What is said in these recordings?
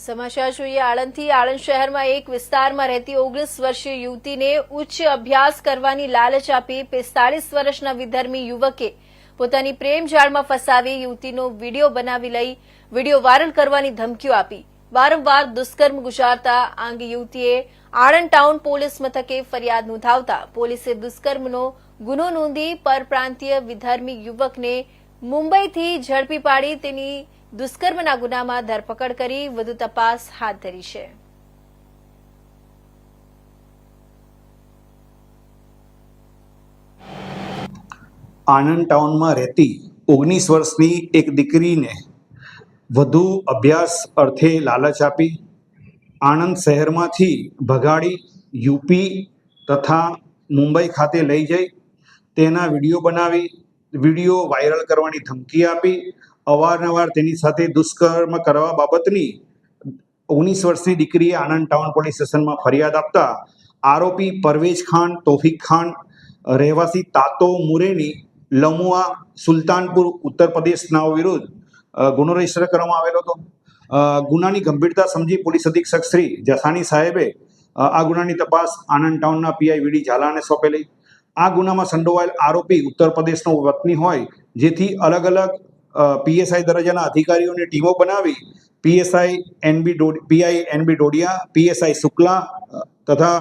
સમાચાર જોઈએ આણંદથી. આણંદ શહેરમાં એક વિસ્તારમાં રહેતી ઓગણીસ વર્ષીય યુવતીને ઉચ્ચ અભ્યાસ કરવાની લાલચ આપી પિસ્તાળીસ વર્ષના વિધર્મી યુવકે પોતાની પ્રેમ જાળમાં ફસાવી યુવતીનો વીડિયો બનાવી લઈ વીડિયો વાયરલ કરવાની ધમકીઓ આપી. વારંવાર દુષ્કર્મ ગુજારતા આંગે યુવતીએ આણંદ ટાઉન પોલીસ મથકે ફરિયાદ નોંધાવતા પોલીસે દુષ્કર્મનો ગુનો નોંધી પરપ્રાંતીય વિધર્મી યુવકને મુંબઈથી ઝડપી પાડી તેની દુષ્કર્મના ગુનામાં ધરપકડ કરી વધુ તપાસ હાથ ધરી છે. આણંદ ટાઉનમાં રહેતી ઓગણીસ વર્ષની એક દીકરીને વધુ અભ્યાસ અર્થે લાલચ આપી આણંદ શહેરમાંથી ભગાડી યુપી તથા મુંબઈ ખાતે લઈ જઈ તેના વીડિયો બનાવી, વીડિયો વાયરલ કરવાની ધમકી આપી અવારનવાર તેની સાથે દુષ્કર્મ કરવા બાબતની ઓગણીસ વર્ષની દીકરીએ આણંદ ટાઉન પોલીસ સ્ટેશનમાં ફરિયાદ આપતા આરોપી પરવેજ ખાન, તોફિક ખાન, રહેવાસી તાતો મુરેની, લમુઆ, સુલતાનપુર, ઉત્તર પ્રદેશના વિરુદ્ધ ગુનો રજિસ્ટર કરવામાં આવેલો હતો. ગુનાની ગંભીરતા સમજી પોલીસ અધિક્ષક શ્રી જસાણી સાહેબે આ ગુનાની તપાસ આણંદ ટાઉનના પીઆઈ વીડી ઝાલાને સોંપેલી. આ ગુનામાં સંડોવાયેલ આરોપી ઉત્તર પ્રદેશનો વતની હોય, જેથી અલગ અલગ પીએસઆઈ દરજ્જાના અધિકારીઓની ટીમો બનાવી PSI NB PI NB Dodiya PSI Shukla તથા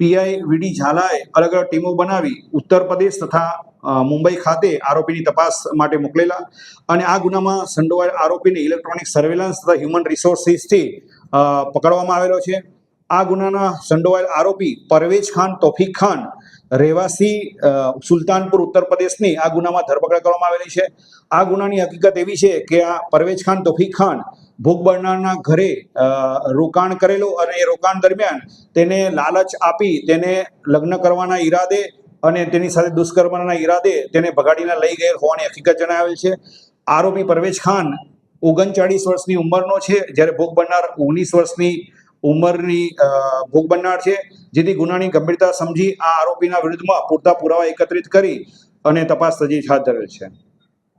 પીઆઈ વીડી ઝાલાએ અલગ અલગ ટીમો બનાવી ઉત્તર પ્રદેશ તથા મુંબઈ ખાતે આરોપીની તપાસ માટે મોકલેલા અને આ ગુનામાં સંડોવાયેલ આરોપીને ઇલેક્ટ્રોનિક સર્વેલન્સ તથા હ્યુમન રિસોર્સિસથી પકડવામાં આવેલો છે. આ ગુનાના સંડોવાયેલ આરોપી પરવેજ ખાન, તોફિક ખાન રહેવાસી સુલતાનપુર, ઉત્તર પ્રદેશની આ ગુનામાં ધરપકડ કરવામાં આવેલી છે. આ ગુનાની હકીકત એવી છે કે આ પરવેજ ખાન, તોફિક ખાન ભોગ બનનારના ઘરે રોકાણ કરેલું અને એ રોકાણ દરમિયાન તેને લાલચ આપી તેને લગ્ન કરવાના ઈરાદે અને તેની સાથે દુષ્કર્મના ઈરાદે તેને ભગાડીને લઈ ગયેલ હોવાની હકીકત જણાવેલ છે. આરોપી પરવેજ ખાન ઓગણચાળીસ વર્ષની ઉંમરનો છે. જ્યારે ભોગ બનનાર ઓગણીસ વર્ષની ઉંમરની ભોગ બનનાર છે, જેથી ગુનાની ગંભીરતા સમજી આ આરોપીના વિરુદ્ધમાં પૂરતા પુરાવા એકત્રિત કરી અને તપાસ તજવીજ હાથ ધરેલ છે.